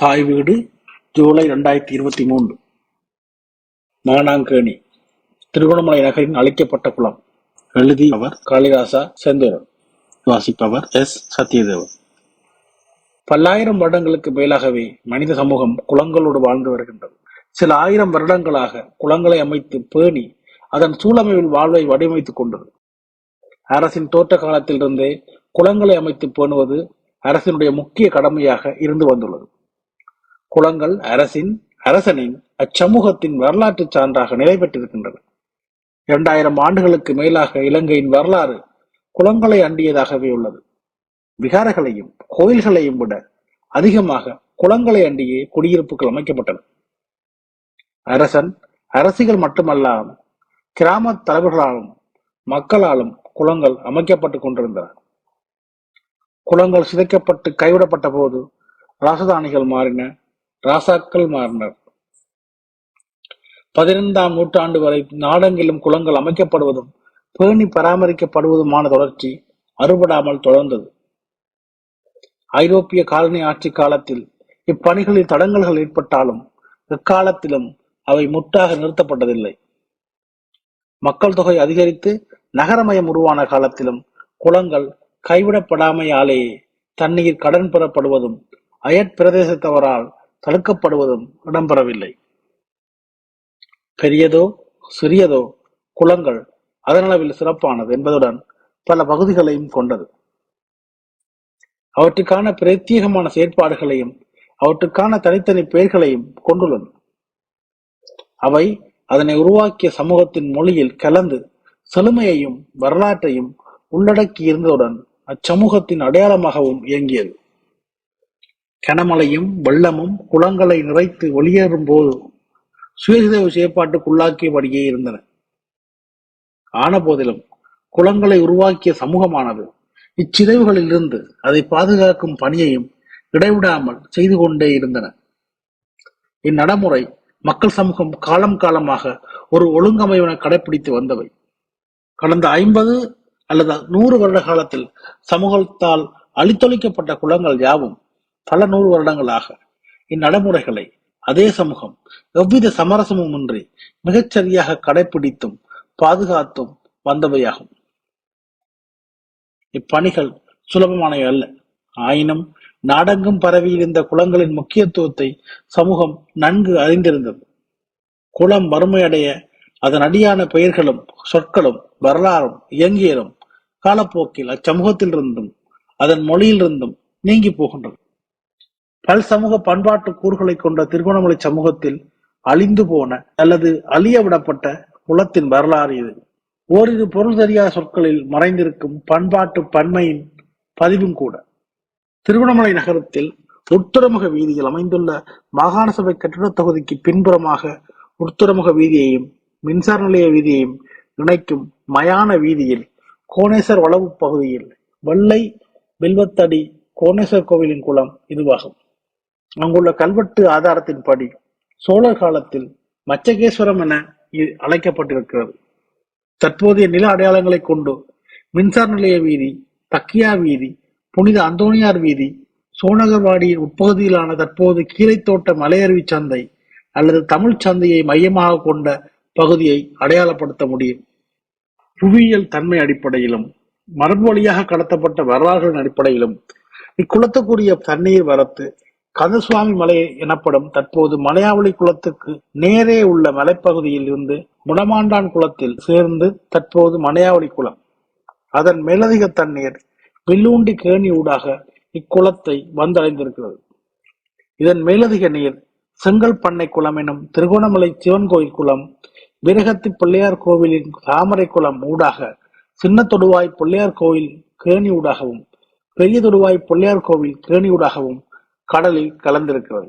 தாய் வீடு ஜூலை ரெண்டாயிரத்தி இருபத்தி மூன்று. மானாங்கேணி திருகோணமலை நகரின் அழைக்கப்பட்ட குளம். எழுதியவர் காளிதாசா செந்தூரன். வாசிப்பவர் எஸ். சத்யதேவன். பல்லாயிரம் வருடங்களுக்கு மேலாகவே மனித சமூகம் குளங்களோடு வாழ்ந்து வருகின்றது. சில ஆயிரம் வருடங்களாக குளங்களை அமைத்து பேணி அதன் சூழமைவில் வாழ்வை வடிவமைத்துக் கொண்டது. அரசின் தோற்ற காலத்திலிருந்தே குளங்களை அமைத்து பேணுவது அரசினுடைய முக்கிய கடமையாக இருந்து வந்துள்ளது. குளங்கள் அரசின் அரசனின் அச்சமூகத்தின் வரலாற்று சான்றாக நிலை பெற்றிருக்கின்றன. இரண்டாயிரம் ஆண்டுகளுக்கு மேலாக இலங்கையின் வரலாறு குளங்களை அண்டியதாகவே உள்ளது. விகாரங்களையும் கோயில்களையும் விட அதிகமாக குளங்களை அண்டியே குடியிருப்புகள் அமைக்கப்பட்டன. அரசன் அரசிகள் மட்டுமல்லாமல் கிராம தலைவர்களாலும் மக்களாலும் குளங்கள் அமைக்கப்பட்டுக் கொண்டிருந்தன. குளங்கள் சிதைக்கப்பட்டு கைவிடப்பட்ட போது ராசதானிகள் மாறின ராசாக்கள் மாறினர். பதினைந்தாம் நூற்றாண்டு வரை நாடெங்கிலும் குளங்கள் அமைக்கப்படுவதும் பேணி பராமரிக்கப்படுவதுமான தொடர்ச்சி அறுபடாமல் தொடர்ந்தது. ஐரோப்பிய காலனி ஆட்சி காலத்தில் இப்பணிகளில் தடங்கல்கள் ஏற்பட்டாலும் எக்காலத்திலும் அவை முற்றாக நிறுத்தப்பட்டதில்லை. மக்கள் தொகை அதிகரித்து நகரமயம் உருவான காலத்திலும் குளங்கள் கைவிடப்படாமையாலேயே தண்ணீர் கடன் பெறப்படுவதும் அயற்பிரதேசத்தவரால் தடுக்கப்படுவதும் இடம்பெறவில்லை. பெரியதோ சிறியதோ குளங்கள் அதனளவில் சிறப்பானது என்பதுடன் பல பகுதிகளையும் கொண்டது. அவற்றுக்கான பிரத்யேகமான செயற்பாடுகளையும் அவற்றுக்கான தனித்தனி பெயர்களையும் கொண்டுள்ளன. அவை அதனை உருவாக்கிய சமூகத்தின் மொழியில் கலந்து செழுமையையும் வரலாற்றையும் உள்ளடக்கி இருந்ததுடன் அச்சமூகத்தின் அடையாளமாகவும் இயங்கியது. கனமழையும் வெள்ளமும் குளங்களை நிறைத்து வெளியேறும் போது சுயசிதைவு செயற்பாட்டுக்குள்ளாக்கியபடியே இருந்தன. ஆன போதிலும் குளங்களை உருவாக்கிய சமூகமானது இச்சிதைவுகளில் இருந்து அதை பாதுகாக்கும் பணியையும் இடைவிடாமல் செய்து கொண்டே இருந்தன. இந்நடைமுறை மக்கள் சமூகம் காலம் காலமாக ஒரு ஒழுங்கமைவன கடைபிடித்து வந்தவை. கடந்த ஐம்பது அல்லது நூறு வருட காலத்தில் சமூகத்தால் அழித்தொழிக்கப்பட்ட குளங்கள் யாவும் பல நூறு வருடங்களாக இந்நடைமுறைகளை அதே சமூகம் எவ்வித சமரசமும் இன்றி மிகச்சரியாக கடைபிடித்தும் பாதுகாத்தும் வந்தவையாகும். இப்பணிகள் சுலபமானவை அல்ல. ஆயினும் நாடெங்கும் பரவியிருந்த குளங்களின் முக்கியத்துவத்தை சமூகம் நன்கு அறிந்திருந்தது. குளம் வறுமையடைய அதன் அடியான பெயர்களும் சொற்களும் வரலாறும் இயங்கியலும் காலப்போக்கில் அச்சமூகத்திலிருந்தும் அதன் மொழியிலிருந்தும் நீங்கி போகின்றது பல் சமூக பண்பாட்டு கூறுகளை கொண்ட திருகோணமலை சமூகத்தில் அழிந்து போன அல்லது அழிய விடப்பட்ட குலத்தின் வரலாறு இது. ஓரிரு பொருள் தெரியாத சொற்களில் மறைந்திருக்கும் பண்பாட்டு பன்மையின் பதிவும் கூட. திருவண்ணாமலை நகரத்தில் உட்துறமுக வீதியில் அமைந்துள்ள மாகாண சபை கட்டிடத் தொகுதிக்கு பின்புறமாக உட்துறமுக வீதியையும் மின்சார நிலைய வீதியையும் இணைக்கும் மயான வீதியில் கோணேஸ்வர் வளவு பகுதியில் வெள்ளை வில்வத்தடி கோணேஸ்வர் கோவிலின் குளம் இதுவாகும். அங்குள்ள கல்வெட்டு ஆதாரத்தின்படி சோழர் காலத்தில் மச்சகேஸ்வரம் என இ- அழைக்கப்பட்டிருக்கிறது. தற்போதைய நில அடையாளங்களை கொண்டு மின்சார நிலைய வீதி தக்கியா வீதி புனித அந்தோனியார் வீதி சோனகர்வாடியின் உட்பகுதியிலான தற்போது கீழைத்தோட்ட மலையருவி சந்தை அல்லது தமிழ் சந்தையை மையமாக கொண்ட பகுதியை அடையாளப்படுத்த முடியும். புவியியல் தன்மை அடிப்படையிலும் மரபு வழியாக கடத்தப்பட்ட வரலாறுகளின் அடிப்படையிலும் இக்குளத்துக்குரிய தண்ணீர் வரத்து கந்தசுவாமி மலை எனப்படும் தற்போது மலையாவளி குளத்துக்கு நேரே உள்ள மலைப்பகுதியில் இருந்து முடமாண்டான் குளத்தில் சேர்ந்து தற்போது மலையாவளி குளம். அதன் மேலதிக தண்ணீர் வில்லூண்டி கேணி ஊடாக இக்குளத்தை வந்தடைந்திருக்கிறது. இதன் மேலதிக நீர் செங்கல் பண்ணை குளம் எனும் திருகோணமலை சிவன் கோயில் குளம் விரகத்தி பிள்ளையார் கோவிலின் தாமரை குளம் ஊடாக சின்ன தொடுவாய் பிள்ளையார் கோயில் கேணி ஊடாகவும் பெரிய தொடுவாய் பிள்ளையார் கோவில் கேணி ஊடாகவும் கடலில் கலந்திருக்கிறது.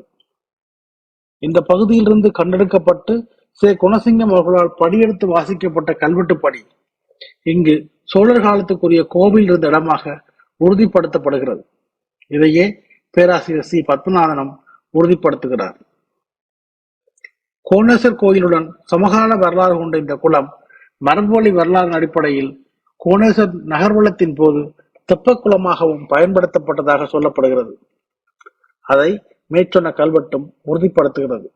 இந்த பகுதியிலிருந்து கண்டெடுக்கப்பட்டு சே குணசிங்கம் அவர்களால் படியெடுத்து வாசிக்கப்பட்ட கல்வெட்டுப்படி இங்கு சோழர் காலத்துக்குரிய கோவில் இருந்த இடமாக உறுதிப்படுத்தப்படுகிறது. இதையே பேராசிரியர் சி. பத்மநாதனம் உறுதிப்படுத்துகிறார். கோணேஸ்வர் கோயிலுடன் சமகால வரலாறு கொண்ட இந்த குளம் மரபுவழி வரலாறு அடிப்படையில் கோணேஸ்வர் நகர்வலத்தின் போது தெப்பக்குளமாகவும் பயன்படுத்தப்பட்டதாக சொல்லப்படுகிறது. அதை மேற்சொன்ன கல்வெட்டும் உறுதிப்படுத்துகிறது.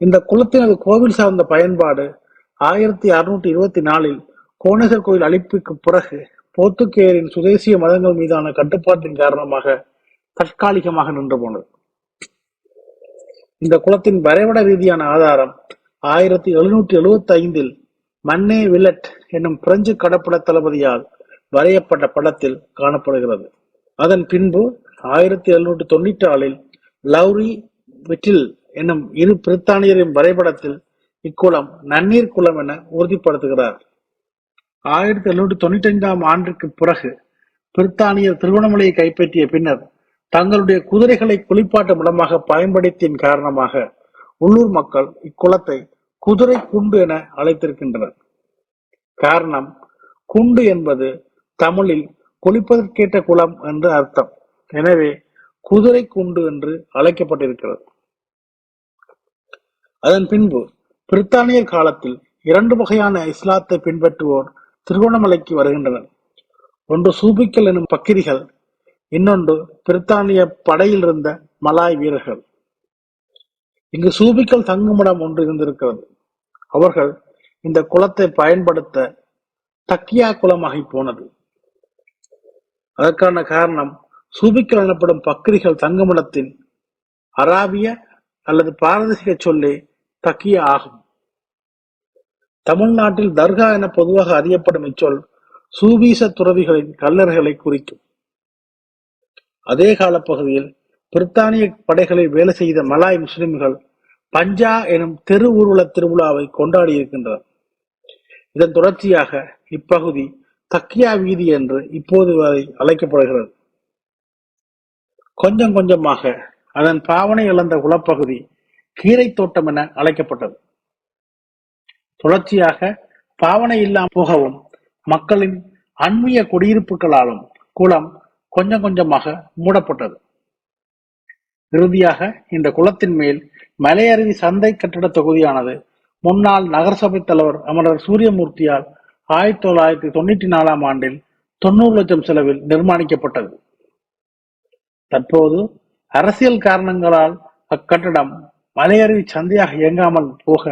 இந்த குளத்தினது கோவில் சார்ந்த பயன்பாடு ஆயிரத்தி அறுநூற்றி இருபத்தி நாலில் கோணேசர் கோயில் அழிப்புக்கு பிறகு போர்த்துகேயரின் சுதேசிய மதங்கள் மீதான கட்டுப்பாட்டின் காரணமாக தற்காலிகமாக நின்று போனது. இந்த குளத்தின் வரைபட ரீதியான ஆதாரம் ஆயிரத்தி எழுநூற்றி எழுபத்தி ஐந்தில் மன்னே வில்லட் என்னும் பிரெஞ்சு கடற்பட தளபதியால் வரையப்பட்ட படத்தில் காணப்படுகிறது. அதன் பின்பு ஆயிரத்தி எழுநூற்றி தொண்ணூற்றி ஆறில் லவ்ரி விட்டில் என்னும் இரு பிரித்தானியரின் வரைபடத்தில் இக்குளம் நன்னீர் குளம் என உறுதிப்படுத்துகிறார். ஆயிரத்தி எழுநூற்றி தொண்ணூற்றி ஐந்தாம் ஆண்டிற்கு பிறகு பிரித்தானியர் திருவண்ணாமலையை கைப்பற்றிய பின்னர் தங்களுடைய குதிரைகளை குளிப்பாட்டும் இடமாக பயன்படுத்தியின் காரணமாக உள்ளூர் மக்கள் இக்குளத்தை குதிரை குண்டு என அழைத்திருக்கின்றனர். காரணம் குண்டு என்பது தமிழில் குளிப்பதற்கேற்ற குளம் என்று அர்த்தம். எனவே குதிரை குண்டு என்று அழைக்கப்பட்டிருக்கிறது. அதன் பின்பு பிரித்தானியர் காலத்தில் இரண்டு வகையான இஸ்லாத்தை பின்பற்றுவோர் திருகோணமலைக்கு வருகின்றனர். ஒன்று சூபிக்கல் எனும் பக்கிரிகள் இன்னொன்று பிரித்தானிய படையில் இருந்த மலாய் வீரர்கள். இங்கு சூபிக்கல் தங்குமிடம் ஒன்று இருந்திருக்கிறது. அவர்கள் இந்த குளத்தை பயன்படுத்த தக்கியா குளமாகி போனது. அதற்கான காரணம் சூபிக்கல் எனப்படும் பக்ரிகள் தங்குமிடத்தின் அராபிய அல்லது பாரதீக சொல்லே தக்கிய ஆகும். தமிழ்நாட்டில் தர்கா என பொதுவாக அறியப்படும் இச்சொல் சூபீச துறவிகளின் கல்லறைகளை குறிக்கும். அதே காலப்பகுதியில் பிரித்தானிய படைகளில் வேலை செய்த மலாய் முஸ்லிம்கள் பஞ்சா எனும் தெரு ஊர்வல திருவிழாவை கொண்டாடி இருக்கின்றனர் இதன் தொடர்ச்சியாக இப்பகுதி தக்கியா வீதி என்று இப்போது வரை அழைக்கப்படுகிறது. கொஞ்சம் கொஞ்சமாக அதன் பாவனை இழந்த குளப்பகுதி கீரை தோட்டம் என அழைக்கப்பட்டது. தொடர்ச்சியாக பாவனை இல்லாமல் போகவும் மக்களின் அண்மைய குடியிருப்புகளாலும் குளம் கொஞ்சம் கொஞ்சமாக மூடப்பட்டது. இறுதியாக இந்த குளத்தின் மேல் மலையருவி சந்தை கட்டிட தொகுதியானது முன்னாள் நகரசபை தலைவர் அமரர் சூரியமூர்த்தியால் ஆயிரத்தி தொள்ளாயிரத்தி தொண்ணூற்றி நாலாம் ஆண்டில் தொண்ணூறு லட்சம் செலவில் நிர்மாணிக்கப்பட்டது. தற்போது அரசியல் காரணங்களால் அக்கட்டடம் மலையருவி சந்தையாக இயங்காமல் போக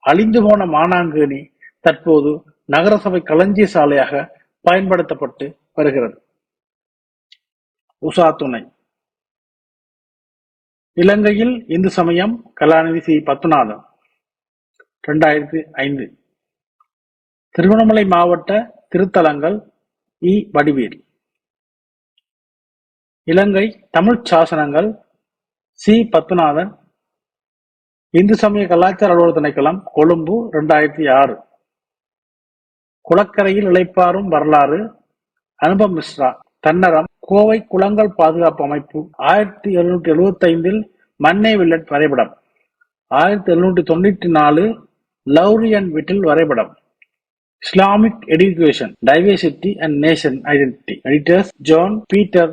அழிந்து போன மானாங்கேணி தற்போது நகரசபை களஞ்சிய சாலையாக பயன்படுத்தப்பட்டு வருகிறது. உஷா துணை. இலங்கையில் இந்து சமயம் கலாநிதி சி பத்மநாதன் இரண்டாயிரத்தி ஐந்து. திருவண்ணாமலை மாவட்ட திருத்தலங்கள் இ. வடிவேல். இலங்கை தமிழ் சாசனங்கள் சி பத்மநாதன் இந்து சமய கலாச்சார அலுவலர் திணைக்களம் கொழும்பு ரெண்டாயிரத்தி ஆறு. குளக்கரையில் இழைப்பாரும் வரலாறு அனுபம் மிஸ்ரா தன்னரம் கோவை குளங்கள் பாதுகாப்பு அமைப்பு ஆயிரத்தி எழுநூற்றி எழுபத்தி ஐந்தில் மன்னே வில்லட் வரைபடம் ஆயிரத்தி எழுநூற்றி தொண்ணூற்றி நாலு லௌரியன் விட்டில் வரைபடம். Islamic education diversity and nation identity editors John Peter